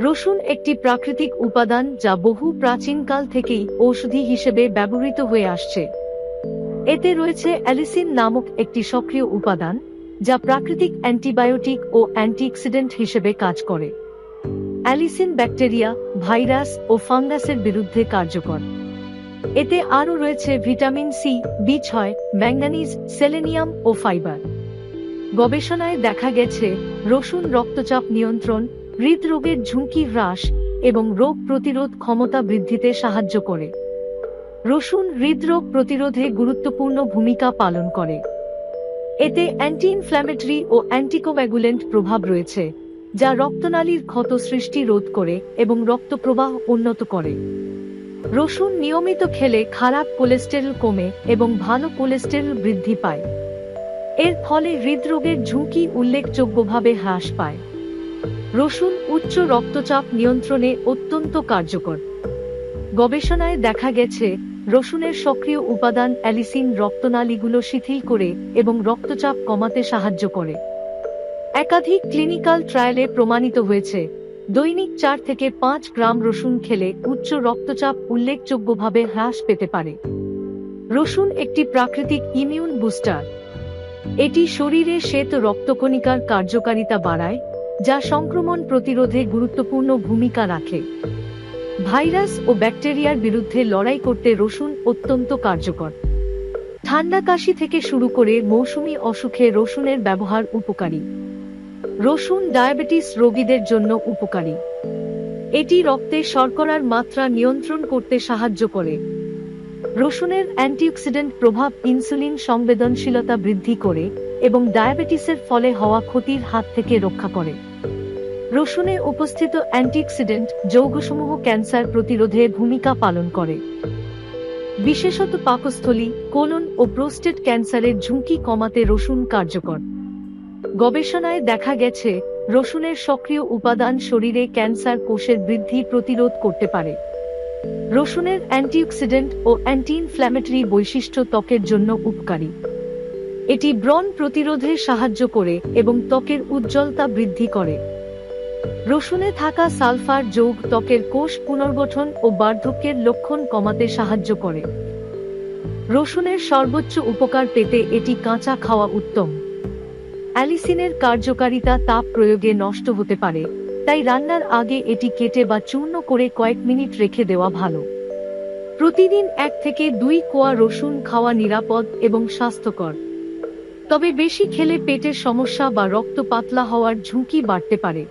রসুন একটি প্রাকৃতিক উপাদান যা বহু প্রাচীনকাল থেকেই ঔষধি হিসেবে ব্যবহৃত হয়ে আসছে। এতে রয়েছে অ্যালিসিন নামক একটি সক্রিয় উপাদান, যা প্রাকৃতিক অ্যান্টিবায়োটিক ও অ্যান্টিঅক্সিডেন্ট হিসেবে কাজ করে। অ্যালিসিন ব্যাকটেরিয়া, ভাইরাস ও ফাঙ্গাসের বিরুদ্ধে কার্যকর। এতে আরও রয়েছে ভিটামিন সি, বি ছয় ম্যাঙ্গানিজ সেলেনিয়াম ও ফাইবার। গবেষণায় দেখা গেছে, রসুন রক্তচাপ নিয়ন্ত্রণ, হৃদরোগের ঝুঁকি হ্রাস এবং রোগ প্রতিরোধ ক্ষমতা বৃদ্ধিতে সাহায্য করে। রসুন হৃদরোগ প্রতিরোধে গুরুত্বপূর্ণ ভূমিকা পালন করে। এতে অ্যান্টি ইনফ্ল্যামেটরি ও অ্যান্টিকোভ্যাগুলেন্ট প্রভাব রয়েছে, যা রক্তনালীর ক্ষত সৃষ্টি রোধ করে এবং রক্তপ্রবাহ উন্নত করে। রসুন নিয়মিত খেলে খারাপ কোলেস্টেরল কমে এবং ভালো কোলেস্টেরল বৃদ্ধি পায়। এর ফলে হৃদরোগের ঝুঁকি উল্লেখযোগ্যভাবে হ্রাস পায়। রসুন উচ্চ রক্তচাপ নিয়ন্ত্রণে অত্যন্ত কার্যকর। গবেষণায় দেখা গেছে, রসুনের সক্রিয় উপাদান অ্যালিসিন রক্তনালীগুলো শিথিল করে এবং রক্তচাপ কমাতে সাহায্য করে। একাধিক ক্লিনিক্যাল ট্রায়ালে প্রমাণিত হয়েছে, দৈনিক চার থেকে পাঁচ গ্রাম রসুন খেলে উচ্চ রক্তচাপ উল্লেখযোগ্যভাবে হ্রাস পেতে পারে। রসুন একটি প্রাকৃতিক ইমিউন বুস্টার। এটি শরীরে শ্বেত রক্তকণিকার কার্যকারিতা বাড়ায়, যা সংক্রমণ প্রতিরোধে গুরুত্বপূর্ণ ভূমিকা রাখে। ভাইরাস ও ব্যাকটেরিয়ার বিরুদ্ধে লড়াই করতে রসুন অত্যন্ত কার্যকর। ঠান্ডা কাশি থেকে শুরু করে মৌসুমী অসুখে রসুনের ব্যবহার উপকারী। রসুন ডায়াবেটিস রোগীদের জন্য উপকারী। এটি রক্তে শর্করার মাত্রা নিয়ন্ত্রণ করতে সাহায্য করে। রসুনের অ্যান্টিঅক্সিডেন্ট প্রভাব ইনসুলিন সংবেদনশীলতা বৃদ্ধি করে এবং ডায়াবেটিসের ফলে হওয়া ক্ষতির হাত থেকে রক্ষা করে। রসুনে উপস্থিত অ্যান্টিঅক্সিডেন্ট যৌগসমূহ ক্যান্সার প্রতিরোধে ভূমিকা পালন করে। বিশেষত পাকস্থলী, কোলন ও প্রোস্টেট ক্যান্সারের ঝুঁকি কমাতে রসুন কার্যকর। গবেষণায় দেখা গেছে, রসুনের সক্রিয় উপাদান শরীরে ক্যান্সার কোষের বৃদ্ধি প্রতিরোধ করতে পারে। রসুনের অ্যান্টিঅক্সিডেন্ট ও অ্যান্টি ইনফ্ল্যামেটরি বৈশিষ্ট্য ত্বকের জন্য উপকারী। এটি ব্রণ প্রতিরোধে সাহায্য করে এবং ত্বকের উজ্জ্বলতা বৃদ্ধি করে। রসুনে থাকা সালফার যোগ ত্বকের কোষ পুনর্গঠন ও বার্ধক্যের লক্ষণ কমাতে সাহায্য করে। রসুনের সর্বোচ্চ উপকার পেতে এটি কাঁচা খাওয়া উত্তম। অ্যালিসিনের কার্যকারিতা তাপ প্রয়োগে নষ্ট হতে পারে। তাই রান্নার আগে এটি কেটে বা চূর্ণ করে কয়েক মিনিট রেখে দেওয়া ভালো। প্রতিদিন এক থেকে দুই কোয়া রসুন খাওয়া নিরাপদ এবং স্বাস্থ্যকর। তবে বেশি খেলে পেটের সমস্যা বা রক্ত পাতলা হওয়ার ঝুঁকি বাড়তে পারে।